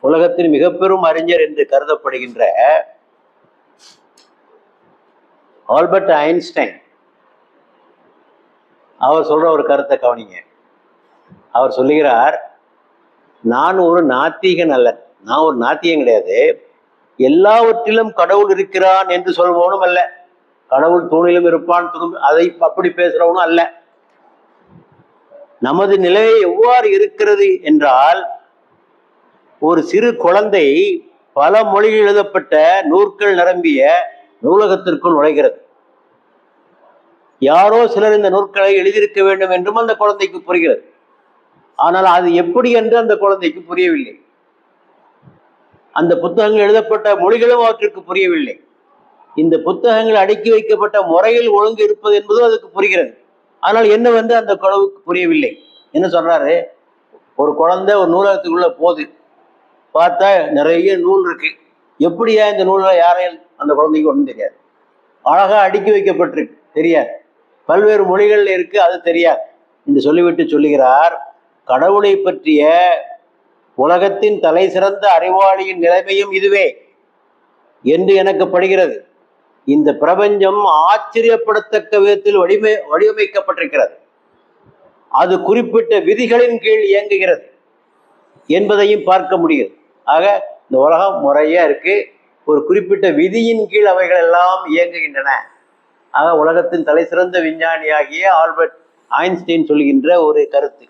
உலகத்தின் மிக பெரும் அறிஞர் என்று கருதப்படுகின்ற ஆல்பர்ட் ஐன்ஸ்டைன். அவர் சொல்ற ஒரு கருத்தை கவனிங்க. அவர் சொல்லுகிறார் நான் ஒரு நாத்திகன் அல்ல. நான் ஒரு நாத்தியம் கிடையாது. எல்லாவற்றிலும் கடவுள் இருக்கிறான் என்று சொல்பவனும் அல்ல. கடவுள் தூணிலும் இருப்பான் துணி அதை அப்படி பேசுறவனும் அல்ல. நமது நிலை எவ்வாறு இருக்கிறது என்றால் ஒரு சிறு குழந்தை பல மொழியில் எழுதப்பட்ட நூற்கள் நிரம்பிய நூலகத்திற்குள் நுழைகிறது. யாரோ சிலர் இந்த நூற்களை எழுதியிருக்க வேண்டும் என்றும் அந்த குழந்தைக்கு புரிகிறது. ஆனால் அது எப்படி என்று அந்த குழந்தைக்கு புரியவில்லை. அந்த புத்தகங்கள் எழுதப்பட்ட மொழிகளும் அவற்றுக்கு புரியவில்லை. இந்த புத்தகங்கள் அடுக்கி வைக்கப்பட்ட முறையில் ஒழுங்கு இருப்பது என்பதும் அதுக்கு புரிகிறது. ஆனால் என்ன வந்து அந்த குழவுக்கு புரியவில்லை. என்ன சொல்றாரு? ஒரு குழந்தை ஒரு நூலகத்துக்குள்ள போகுது பார்த்தா நிறைய நூல் இருக்கு. எப்படியா இந்த நூலில் யாரையும் அந்த குழந்தைக்கு ஒன்றும் தெரியாது. அழகாக அடுக்கி வைக்கப்பட்டிருக்கு. தெரியாது. பல்வேறு மொழிகள் இருக்கு அது தெரியாது. என்று சொல்லிவிட்டு சொல்லுகிறார் கடவுளை பற்றிய உலகத்தின் தலை சிறந்த அறிவாளியின் நிலைமையும் இதுவே என்று எனக்கு படுகிறது. இந்த பிரபஞ்சம் ஆச்சரியப்படத்தக்க விதத்தில் வடிமை வடிவமைக்கப்பட்டிருக்கிறது. அது குறிப்பிட்ட விதிகளின் கீழ் இயங்குகிறது என்பதையும் பார்க்க முடியும் ஆக இந்த உலகம் முறையா இருக்கு. ஒரு குறிப்பிட்ட விதியின் கீழ் அவைகள் எல்லாம் இயங்குகின்றன. ஆக உலகத்தின் தலை சிறந்த விஞ்ஞானியாகிய ஆல்பர்ட் ஐன்ஸ்டைன் சொல்கின்ற ஒரு கருத்து.